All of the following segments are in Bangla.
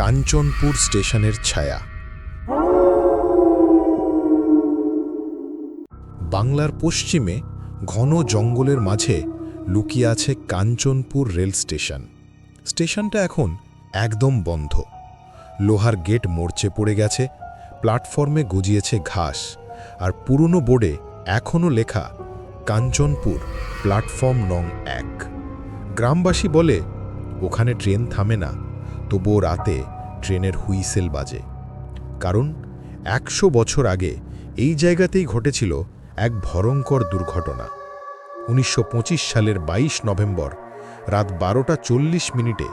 কাঞ্চনপুর স্টেশনের ছায়া। বাংলার পশ্চিমে ঘন জঙ্গলের মাঝে লুকিয়ে আছে কাঞ্চনপুর রেল স্টেশন। স্টেশনটা এখন একদম বন্ধ। লোহার গেট মরচে পড়ে গেছে, প্ল্যাটফর্মে গজিয়েছে ঘাস, আর পুরনো বোর্ডে এখনও লেখা কাঞ্চনপুর প্ল্যাটফর্ম নং এক। গ্রামবাসী বলে, ওখানে ট্রেন থামে না। তবুও রাতে ট্রেনের হুইসেল বাজে। কারণ একশো বছর আগে এই জায়গাতেই ঘটেছিল এক ভয়ঙ্কর দুর্ঘটনা। উনিশশো পঁচিশ সালের ২২ নভেম্বর রাত বারোটা চল্লিশ মিনিটে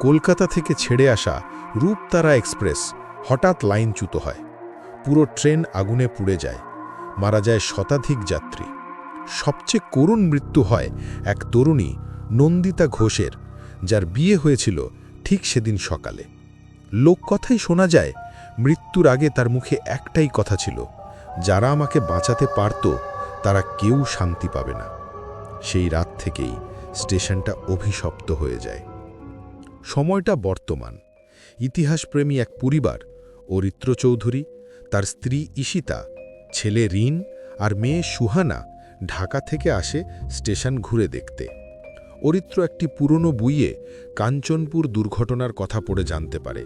কলকাতা থেকে ছেড়ে আসা রূপতারা এক্সপ্রেস হঠাৎ লাইনচ্যুত হয়। পুরো ট্রেন আগুনে পুড়ে যায়। মারা যায় শতাধিক যাত্রী। সবচেয়ে করুণ মৃত্যু হয় এক তরুণী নন্দিতা ঘোষের, যার বিয়ে হয়েছিল ঠিক সেদিন সকালে। লোককথাই শোনা যায়, মৃত্যুর আগে তার মুখে একটাই কথা ছিল, যারা আমাকে বাঁচাতে পারত, তারা কেউ শান্তি পাবে না। সেই রাত থেকেই স্টেশনটা অভিশপ্ত হয়ে যায়। সময়টা বর্তমান। ইতিহাসপ্রেমী এক পরিবার, অরিত্র চৌধুরী, তার স্ত্রী ঈশিতা, ছেলে রিন আর মেয়ে সুহানা ঢাকা থেকে আসে স্টেশন ঘুরে দেখতে। অরিত্র একটি পুরনো বইয়ে কাঞ্চনপুর দুর্ঘটনার কথা পড়ে জানতে পারে,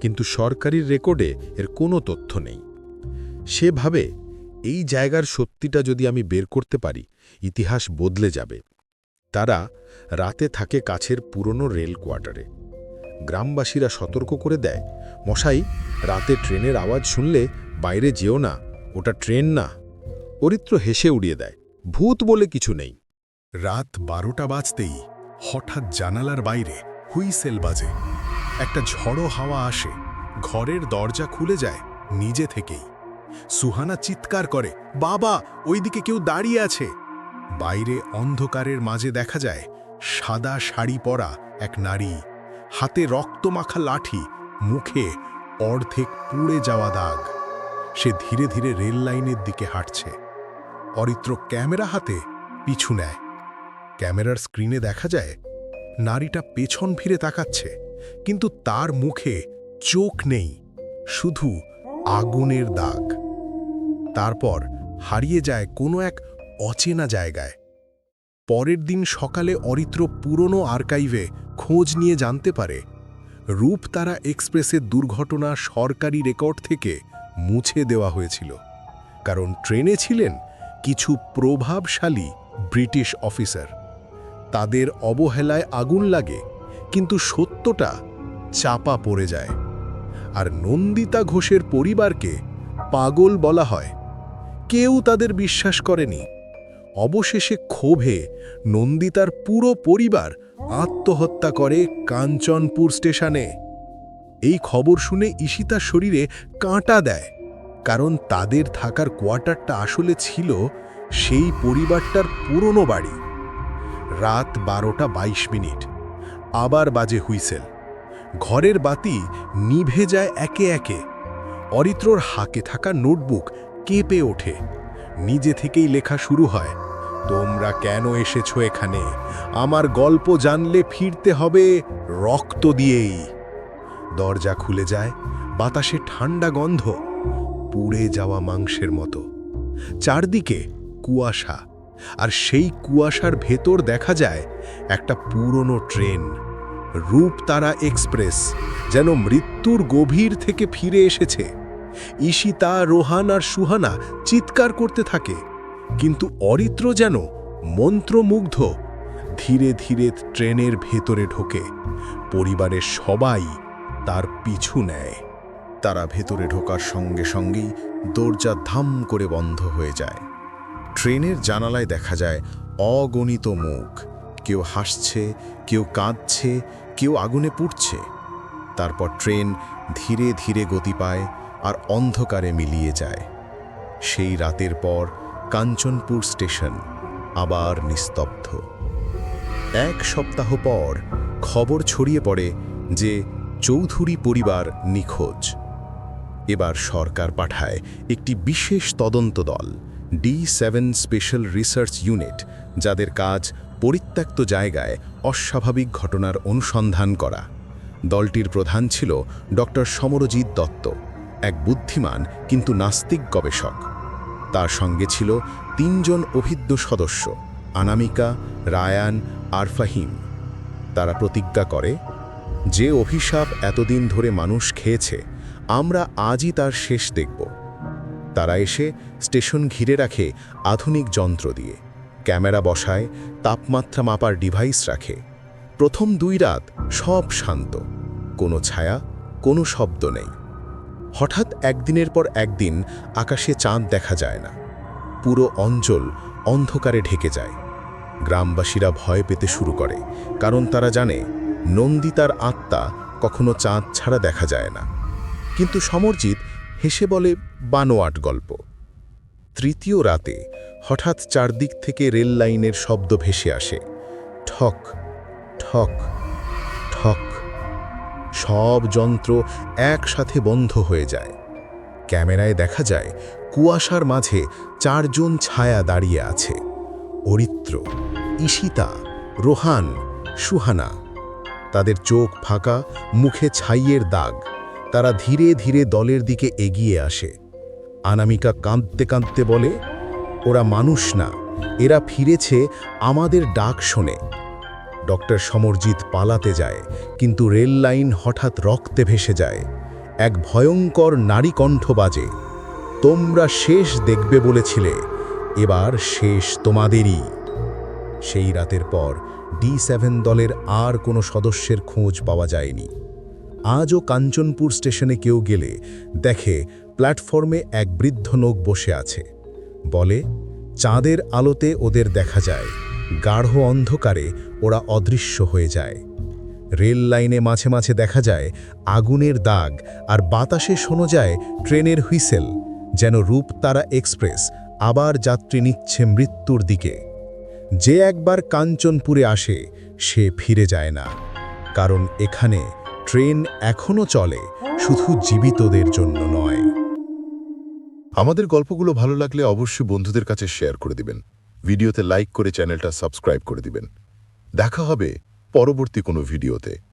কিন্তু সরকারি রেকর্ডে এর কোনো তথ্য নেই। সে ভাবে এই জায়গার সত্যিটা যদি আমি বের করতে পারি, ইতিহাস বদলে যাবে। তারা রাতে থাকে কাছের পুরনো রেল কোয়ার্টারে। গ্রামবাসীরা সতর্ক করে দেয়, মশাই, রাতে ট্রেনের আওয়াজ শুনলে বাইরে যেও না, ওটা ট্রেন না। অরিত্র হেসে উড়িয়ে দেয়, ভূত বলে কিছু নেই। রাত বারোটা বাজতেই হঠাৎ জানালার বাইরে হুইসেল বাজে। একটা ঝড়ো হাওয়া আসে, ঘরের দরজা খুলে যায় নিজে থেকেই। সুহানা চিৎকার করে, বাবা, ওইদিকে কেউ দাঁড়িয়ে আছে। বাইরে অন্ধকারের মাঝে দেখা যায় সাদা শাড়ি পরা এক নারী, হাতে রক্তমাখা লাঠি, মুখে অর্ধেক পুড়ে যাওয়া দাগ। সে ধীরে ধীরে রেল লাইনের দিকে হাঁটছে। অরিত্র ক্যামেরা হাতে পিছু নেয়। ক্যামেরার স্ক্রিনে দেখা যায়, নারীটা পেছন ফিরে তাকাচ্ছে, কিন্তু তার মুখে চোখ নেই, শুধু আগুনের দাগ। তারপর হারিয়ে যায় কোনো এক অচেনা জায়গায়। পরের দিন সকালে অরিত্র পুরনো আর্কাইভে খোঁজ নিয়ে জানতে পারে, রূপতারা এক্সপ্রেসের দুর্ঘটনা সরকারি রেকর্ড থেকে মুছে দেওয়া হয়েছিল, কারণ ট্রেনে ছিলেন কিছু প্রভাবশালী ব্রিটিশ অফিসার। তাদের অবহেলায় আগুন লাগে, কিন্তু সত্যটা চাপা পড়ে যায়। আর নন্দিতা ঘোষের পরিবারকে পাগল বলা হয়। কেউ তাদের বিশ্বাস করেনি। অবশেষে ক্ষোভে নন্দিতার পুরো পরিবার আত্মহত্যা করে কাঞ্চনপুর স্টেশনে। এই খবর শুনে ঈশিতার শরীরে কাঁটা দেয়, কারণ তাদের থাকার কোয়ার্টারটা আসলে ছিল সেই পরিবারটার পুরনো বাড়ি। রাত বারোটা বাইশ মিনিট। আবার বাজে হুইসেল। ঘরের বাতি নিভে যায় একে একে। অরিত্রর হাকে থাকা নোটবুক কেঁপে ওঠে। নিজে থেকেই লেখা শুরু হয়, তোমরা কেন এসেছ এখানে? আমার গল্প জানলে ফিরতে হবে রক্ত দিয়েই। দরজা খুলে যায়, বাতাসে ঠান্ডা গন্ধ, পুড়ে যাওয়া মাংসের মতো। চারদিকে কুয়াশা। আর সেই কুয়াশার ভেতর দেখা যায় একটা পুরনো ট্রেন, রূপতারা এক্সপ্রেস, যেন মৃত্যুর গভীর থেকে ফিরে এসেছে। ঈশিতা, রোহান আর সুহানা চিৎকার করতে থাকে, কিন্তু অরিত্র যেন মন্ত্রমুগ্ধ। ধীরে ধীরে ট্রেনের ভেতরে ঢোকে, পরিবারের সবাই তার পিছু নেয়। তারা ভেতরে ঢোকার সঙ্গে সঙ্গেই দরজা ধাম করে বন্ধ হয়ে যায়। ট্রেনের জানালায় দেখা যায় অগণিত মুখ। কেউ হাসছে, কেউ কাঁদছে, কেউ আগুনে পুড়ছে। তারপর ট্রেন ধীরে ধীরে গতি পায় আর অন্ধকারে মিলিয়ে যায়। সেই রাতের পর কাঞ্চনপুর স্টেশন আবার নিস্তব্ধ। এক সপ্তাহ পর খবর ছড়িয়ে পড়ে যে চৌধুরী পরিবার নিখোঁজ। এবার সরকার পাঠায় একটি বিশেষ তদন্ত দল। D seven special research unit, যাদের কাজ পরিত্যক্ত জায়গায় অস্বাভাবিক ঘটনার অনুসন্ধান করা। দলটির প্রধান ছিল ডক্টর সমরজিৎ দত্ত, এক বুদ্ধিমান কিন্তু নাস্তিক গবেষক। তার সঙ্গে ছিল তিনজন অভিজ্ঞ সদস্য, আনামিকা, রায়ান আর ফাহিম তারা প্রতিজ্ঞা করে, যে অভিশাপ এতদিন ধরে মানুষ খেয়েছে, আমরা আজই তার শেষ দেখব। তারা এসে স্টেশন ঘিরে রাখে আধুনিক যন্ত্র দিয়ে। ক্যামেরা বসায়, তাপমাত্রা মাপার ডিভাইস রাখে। প্রথম দুই রাত সব শান্ত। কোনো ছায়া, কোনো শব্দ নেই। হঠাৎ একদিনের পর একদিন আকাশে চাঁদ দেখা যায় না। পুরো অঞ্চল অন্ধকারে ঢেকে যায়। গ্রামবাসীরা ভয় পেতে শুরু করে, কারণ তারা জানে নন্দিতার আত্মা কখনো চাঁদ ছাড়া দেখা যায় না। কিন্তু সমরজিৎ হেসে বলে, বানোয়াট গল্প। তৃতীয় রাতে হঠাৎ চারদিক থেকে রেল লাইনের শব্দ ভেসে আসে। ঠক ঠক ঠক। সব যন্ত্র একসাথে বন্ধ হয়ে যায়। ক্যামেরায় দেখা যায়, কুয়াশার মাঝে চারজন ছায়া দাঁড়িয়ে আছে। অরিত্র, ঈশিতা, রোহান, সুহানা। তাদের চোখ ফাঁকা, মুখে ছাইয়ের দাগ। তারা ধীরে ধীরে দলের দিকে এগিয়ে আসে। আনামিকা কাঁদতে কাঁদতে বলে, ওরা মানুষ না, এরা ফিরেছে আমাদের ডাক শোনে। ডক্টর সমরজিৎ পালাতে যায়, কিন্তু রেল লাইন হঠাৎ রক্তে ভেসে যায়। এক ভয়ঙ্কর নারী কণ্ঠ বাজে, তোমরা শেষ দেখবে বলেছিলে, এবার শেষ তোমাদেরই। সেই রাতের পর ডি সেভেন দলের আর কোনো সদস্যের খোঁজ পাওয়া যায়নি। আজও কাঞ্চনপুর স্টেশনে কেউ গেলে দেখে প্ল্যাটফর্মে এক বৃদ্ধ লোক বসে আছে। বলে, চাঁদের আলোতে ওদের দেখা যায়। গাঢ় অন্ধকারে ওরা অদৃশ্য হয়ে যায়। রেল লাইনে মাঝে মাঝে দেখা যায় আগুনের দাগ আর বাতাসে শোনো যায় ট্রেনের হুইসেল, যেন রূপতারা এক্সপ্রেস আবার যাত্রী নিচ্ছে মৃত্যুর দিকে। যে একবার কাঞ্চনপুরে আসে, সে ফিরে যায় না। কারণ এখানে ট্রেন এখনও চলে, শুধু জীবিতদের জন্য নয়। আমাদের গল্পগুলো ভালো লাগলে অবশ্যই বন্ধুদের কাছে শেয়ার করে দিবেন। ভিডিওতে লাইক করে চ্যানেলটা সাবস্ক্রাইব করে দিবেন। দেখা হবে পরবর্তী কোনো ভিডিওতে।